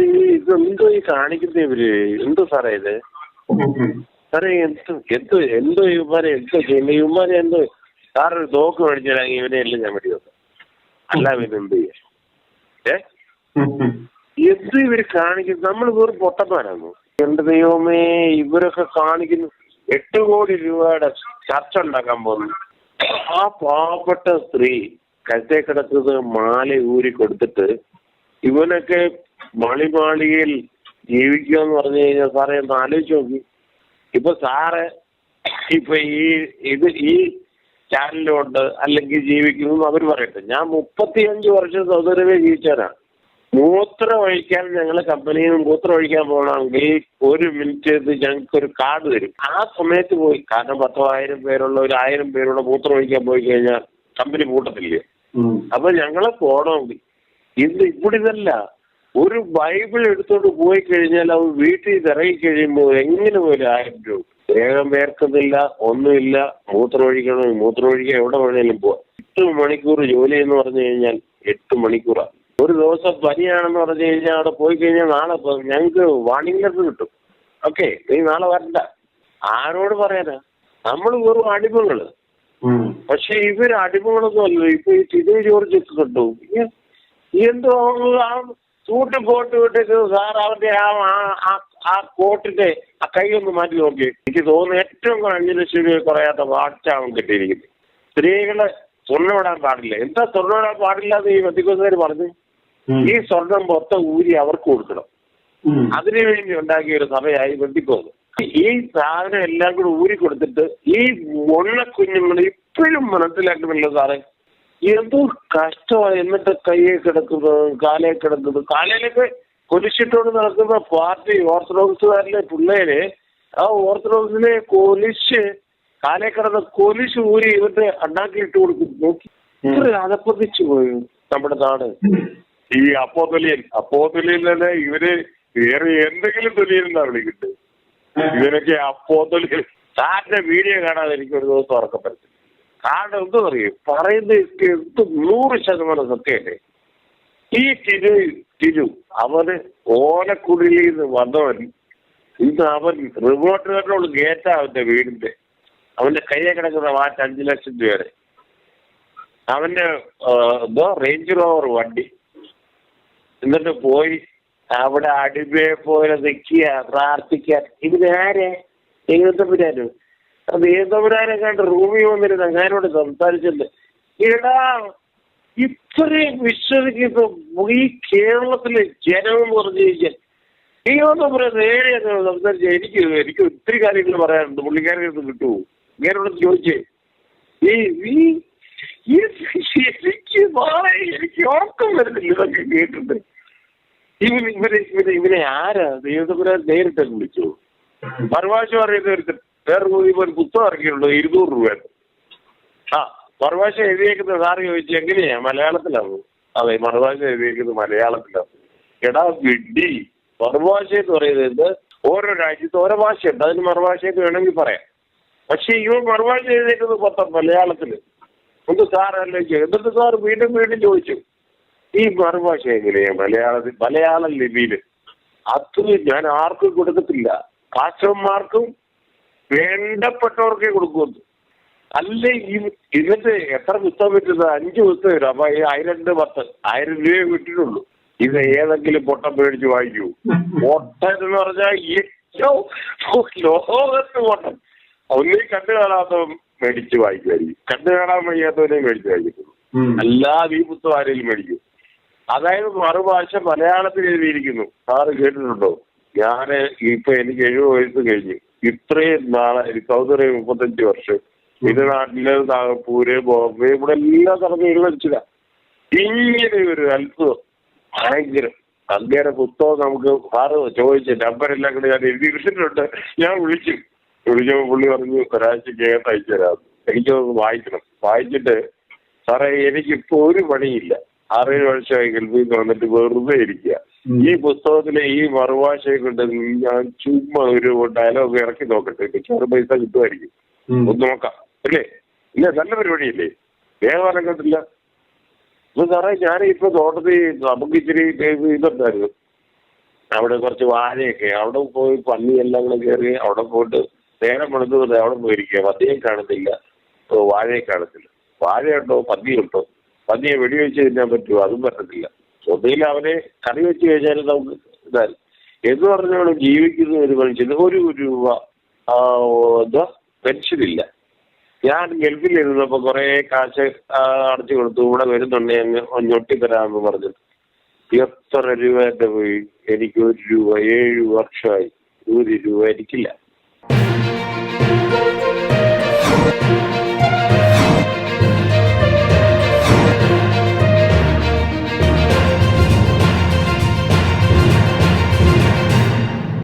ഈ ഇതെന്തോ ഈ കാണിക്കുന്ന ഇവർ? എന്തോ സാറേ ഇത്? സാറേ എന്തോ എന്തോ എന്തോ ഇവന്മാരെ എന്തോ ചെയ്യുന്നത് ഇവന്മാരെ എന്തോ സാറൊരു തോക്ക് മേടിച്ചില്ലെങ്കിൽ ഇവനെ എല്ലാം ഞാൻ വെടി. വെക്കാം അല്ല പിന്നെ എന്ത് ചെയ്യാ ഏ? എന്ത് ഇവർ കാണിക്കുന്നു നമ്മൾ വെറും പൊട്ടന്മാരാണോ എന്റെ ദൈവമേ ഇവരൊക്കെ കാണിക്കുന്നു. എട്ട് കോടി രൂപയുടെ ചർച്ച ഉണ്ടാക്കാൻ പോകുന്നു. ആ പാവപ്പെട്ട സ്ത്രീ കഴുത്തേ കിടക്കുന്നത് മാല ഊരി കൊടുത്തിട്ട് ഇവനൊക്കെ മണിമാളികയിൽ ജീവിക്കുക എന്ന് പറഞ്ഞു കഴിഞ്ഞാൽ സാറേ ഒന്ന് ആലോചിച്ച് നോക്കി. ഇപ്പൊ സാറ് ഇപ്പൊ ഈ ഇത് ഈ ചാനലിലുണ്ട് അല്ലെങ്കിൽ ജീവിക്കുന്നു അവർ പറയട്ടെ. ഞാൻ മുപ്പത്തിയഞ്ച് വർഷം സൗദി അറേബ്യ ജീവിച്ചവനാണ്. മൂത്രം ഒഴിക്കാൻ ഞങ്ങൾ കമ്പനിയിൽ നിന്ന് മൂത്രം ഒഴിക്കാൻ പോകണമെങ്കിൽ ഒരു മിനിറ്റ് ഇത് ഞങ്ങൾക്ക് ഒരു കാർഡ് തരും. ആ സമയത്ത് പോയി കാരണം പത്തോ ആയിരം പേരുള്ള ഒരു ആയിരം പേരുള്ള മൂത്രം ഒഴിക്കാൻ പോയി കഴിഞ്ഞാൽ കമ്പനി കൂട്ടത്തില്ലേ അപ്പൊ ഞങ്ങളെ പോകണമെങ്കിൽ ഇത് ഇവിടെ ഇതല്ല ഒരു ബൈബിൾ എടുത്തോണ്ട് പോയി കഴിഞ്ഞാൽ അവർ വീട്ടിൽ ഇറങ്ങി കഴിയുമ്പോൾ എങ്ങനെ പോലും ആയിരം രൂപ. വേഗം വേർക്കുന്നില്ല ഒന്നുമില്ല മൂത്രമൊഴിക്കണം ഒഴിക്കണം മൂത്രം ഒഴിക്കാൻ എവിടെ വേണേലും പോവാം. എട്ട് മണിക്കൂർ ജോലി എന്ന് പറഞ്ഞു കഴിഞ്ഞാൽ എട്ട് മണിക്കൂറാണ് ഒരു ദിവസം പനിയാണെന്ന് പറഞ്ഞു കഴിഞ്ഞാൽ അവിടെ പോയി കഴിഞ്ഞാൽ നാളെ ഞങ്ങൾക്ക് വാണിംഗ് ലെറ്റർ കിട്ടും. ഓക്കെ നീ നാളെ വരണ്ട. ആരോട് പറയാനാ? നമ്മൾ വെറും അടിമകൾ. പക്ഷെ ഇവർ അടിമകളൊന്നും അല്ലല്ലോ. ഇപ്പൊ ഈ ടിനി ജോർജ് ഒക്കെ കണ്ടു? ഈ- ഈ എന്തോ ആ സൂട്ട് കോട്ട് വിട്ടിട്ട് സാർ അവന്റെ ആ ആ- കോട്ടിന്റെ ആ കൈ ഒന്ന് മാറ്റി നോക്കി. എനിക്ക് തോന്നുന്നു ഏറ്റവും അഞ്ചു ലക്ഷം രൂപ കുറയാത്ത വാച്ചാണ് കിട്ടിയിരിക്കുന്നത്. സ്ത്രീകളെ സ്വർണം ഇടാൻ പാടില്ല. എന്താ സ്വർണം ഇടാൻ പാടില്ല എന്ന് ഈ വെത്തിക്കോസുകാർ പറഞ്ഞു? ഈ സ്വർണം മൊത്തം ഊരി അവർക്ക് കൊടുക്കണം. അതിനുവേണ്ടി ഉണ്ടാക്കിയ ഒരു സഭയായി ബന്ധിക്കോന്ന് ഈ സാധനം എല്ലാം കൂടി ഊരി കൊടുത്തിട്ട് ഈ മുള്ള കുഞ്ഞുങ്ങൾ ഇപ്പോഴും മനസ്സിലാക്കുന്നില്ല സാറേ. എന്തോ കഷ്ടമാണ് എന്നിട്ട് കയ്യെ കിടക്കുന്നത് കാലേ കിടക്കുന്നത്. കാലയിലൊക്കെ കൊലിച്ചിട്ടോട് നടക്കുന്ന പാർട്ടി ഓർത്തഡോക്സുകാരിലെ പിള്ളേര് ആ ഓർത്തഡോക്സിനെ കൊലിച്ച് കാലേ കിടന്ന കൊലിച്ച് ഊരി ഇവരുടെ ഉണ്ടാക്കിയിട്ട് കൊടുക്കും. നോക്കി. ഇത്ര അതപ്പതിച്ചു പോയി നമ്മുടെ നാട്. ഈ അപ്പോതൊലിയൻ അപ്പോതൊലിയൻ തന്നെ ഇവർ വേറെ എന്തെങ്കിലും തൊലിയൻ എന്നാ വിളിക്കുന്നത് ഇവരൊക്കെ അപ്പോതൊലിയൻ. സാറിന്റെ വീഡിയോ കാണാതെ എനിക്ക് ഒരു ദിവസം ഉറക്കം പറ്റും കാരണം എന്താ പറയും? പറയുന്നത് എന്ത് നൂറ് ശതമാനം സത്യമല്ലേ ഈ തിരു തിരു അവന് ഓലക്കുടിയിൽ നിന്ന് വന്നവൻ ഇന്ന് അവൻ റിമോട്ടുകാരനോട് ഗേറ്റാ അവന്റെ വീടിന്റെ അവന്റെ കയ്യെ കിടക്കുന്ന വാറ്റ് അഞ്ചു ലക്ഷം രൂപയുടെ. അവന്റെ എന്തോ റേഞ്ച് റോവർ വണ്ടി. എന്നിട്ട് പോയി അവിടെ അടിമയെ പോലെ നിൽക്കുക പ്രാർത്ഥിക്കാൻ ഇതിനാരെ? ദൈവത്തമ്പുരാനോ ദൈവത്തമ്പുരാനെ കണ്ട് റൂമിൽ വന്നിരുന്ന അങ്ങാനോട് സംസാരിച്ചിട്ടുണ്ട്. എടാ ഇത്രയും വിശ്വസിക്കുന്ന ഈ കേരളത്തിലെ ജനം എന്ന് പറഞ്ഞു കഴിഞ്ഞാൽ നീ ഒന്ന് പറയാം നേരെ സംസാരിച്ച എനിക്ക് എനിക്ക് ഒത്തിരി കാര്യങ്ങൾ പറയാനുണ്ട്. പുള്ളിക്കാരെ കിട്ടുമോ ഇങ്ങനോട് ചോദിച്ചേ ഈ ഈ ഈ എനിക്ക് എനിക്ക് ഉറക്കം വരുന്നില്ല. ഇതൊക്കെ കേട്ടിട്ട്. ഇവർ ഇവർ ഇവരെ ആരാ? ദൈവത്തെ നേരിട്ട് വിളിച്ചു. മറുവാശം അറിയുന്ന ഒരു വേറെ ഒരു പുസ്തകം ഇറക്കിയുള്ളൂ ഇരുന്നൂറ് രൂപയാണ് ആ മറുഭാഷ എഴുതിയേക്കുന്ന സാറ് ചോദിച്ചു എങ്ങനെയാ? മലയാളത്തിലാവും അതെ മറുഭാഷ എഴുതിയേക്കുന്നത് മലയാളത്തിലാണ്? എടാ വിഡ്ഡി. മറുഭാഷ എന്ന് പറയുന്നത് ഓരോ രാജ്യത്ത് ഓരോ ഭാഷയുണ്ട്. അതിന് മറുഭാഷയൊക്കെ വേണമെങ്കിൽ പറയാം. പക്ഷെ ഇവ മറുഭാഷ എഴുതിയേക്കുന്നത് മൊത്തം മലയാളത്തിൽ. ഒന്ന് സാർ ആലോചിച്ചു എന്നിട്ട് സാർ വീണ്ടും വീണ്ടും ചോദിച്ചു ഈ മറുഭാഷ എങ്ങനെയാ? മലയാളത്തിൽ മലയാളം ലിപിയിൽ. അത് ഞാൻ ആർക്കും കൊടുക്കത്തില്ല കാശവന്മാർക്കും വേണ്ടപ്പെട്ടവർക്കേ കൊടുക്കുള്ളൂ അല്ല ഈ ഇന്നത്തെ എത്ര പുസ്തകം വിറ്റുന്നത് അഞ്ച് പുസ്തകം വരും. അപ്പൊ ഈ ആയിരം രണ്ട് പത്ത് ആയിരം രൂപയെ വിട്ടിട്ടുള്ളൂ. ഇത് ഏതെങ്കിലും പൊട്ടം മേടിച്ച് വാങ്ങിക്കൂ പൊട്ടൻ എന്ന് പറഞ്ഞാൽ ഏറ്റവും ലോകത്ത് പൊട്ടൻ. ഒന്നീ കണ്ടു കാണാത്തവൻ മേടിച്ച് വായിക്കുമായിരിക്കും. കണ്ടു കാണാൻ വയ്യാത്തവനെ മേടിച്ച് വായിക്കത്തുള്ളൂ. അല്ലാതെ ഈ പുസ്തകം ആരെങ്കിലും മേടിക്കും. അതായത് മറുഭാഷ മലയാളത്തിൽ എഴുതിയിരിക്കുന്നു. സാറ് കേട്ടിട്ടുണ്ടോ? ഞാൻ ഇപ്പൊ എനിക്ക് എഴുപത് വയസ്സ് കഴിഞ്ഞു. ഇത്രയും നാളെ സൗദി മുപ്പത്തഞ്ച് വർഷം. ഇത് നാട്ടിൽ നാഗപ്പൂര് ബോംബെ ഇവിടെ എല്ലാം നടന്ന് എഴുതിച്ചില്ല ഇങ്ങനെ ഒരു അത്ഭുതം. ഭയങ്കരം. അങ്ങേരെ പുസ്തകം നമുക്ക് സാറ് ചോദിച്ചു നമ്പരെല്ലാം കൂടി ഞാൻ എഴുതി വിളിച്ചിട്ടുണ്ട് ഞാൻ വിളിച്ചു. വിളിച്ചപ്പോൾ പുള്ളി പറഞ്ഞു ഒരാഴ്ച കേട്ട് അയച്ചു തരാം. എനിക്ക് വായിക്കണം. വായിച്ചിട്ട് സാറേ എനിക്കിപ്പോ ഒരു പണിയില്ല. ആറേഴ് വർഷമായി ഗൾഫിൽ നിന്ന് വന്നിട്ട് വെറുതെ ഇരിക്കുക. ഈ പുസ്തകത്തിലെ ഈ മറുഭാഷയെ കൊണ്ട് ഞാൻ ചുമ്മാ ഒരു ഡയലോഗ് ഇറക്കി നോക്കട്ടെ. ഒരു പൈസ കിട്ടുമായിരിക്കും. ഒന്ന് നോക്കാം. അല്ലേ? ഇല്ല നല്ല പരിപാടിയല്ലേ? വേഗം കണ്ടില്ല അപ്പൊ സാറേ ഞാൻ ഇപ്പൊ തോട്ടത്തിൽ നമുക്ക് ഇച്ചിരി ഇതുണ്ടായിരുന്നു. അവിടെ കുറച്ച് വാഴയൊക്കെ. അവിടെ പോയി പന്നി എല്ലാം കൂടെ കയറി അവിടെ പോയിട്ട് നേരം വന്ന് അവിടെ പോയിരിക്കുക. പന്നിയെ കാണത്തില്ല. വാഴയെ കാണത്തില്ല. വാഴയുണ്ടോ? പന്നിയുണ്ടോ? പന്നിയെ വെടിവെച്ച് തിന്നാൻ പറ്റുമോ? അതും പറ്റത്തില്ല. ഒന്നുകിൽ അവനെ കറി വെച്ച് കഴിഞ്ഞാൽ നമുക്ക് ഇതായി എന്ന് പറഞ്ഞാൽ ജീവിക്കുന്ന ഒരു മനുഷ്യന് ഒരു രൂപ എന്താ പെൻഷനില്ല ഞാൻ ഗൾഫിൽ ഇരുന്നപ്പോ കുറെ കാശ് അടച്ചു കൊടുത്തു. ഇവിടെ വരുന്നുണ്ടെ ഞൊട്ടിത്തരാമെന്ന് പറഞ്ഞു എത്ര രൂപ എന്റെ പോയി എനിക്ക് ഒരു രൂപ ഏഴ് വർഷമായി. ഒരു രൂപ എനിക്കില്ല.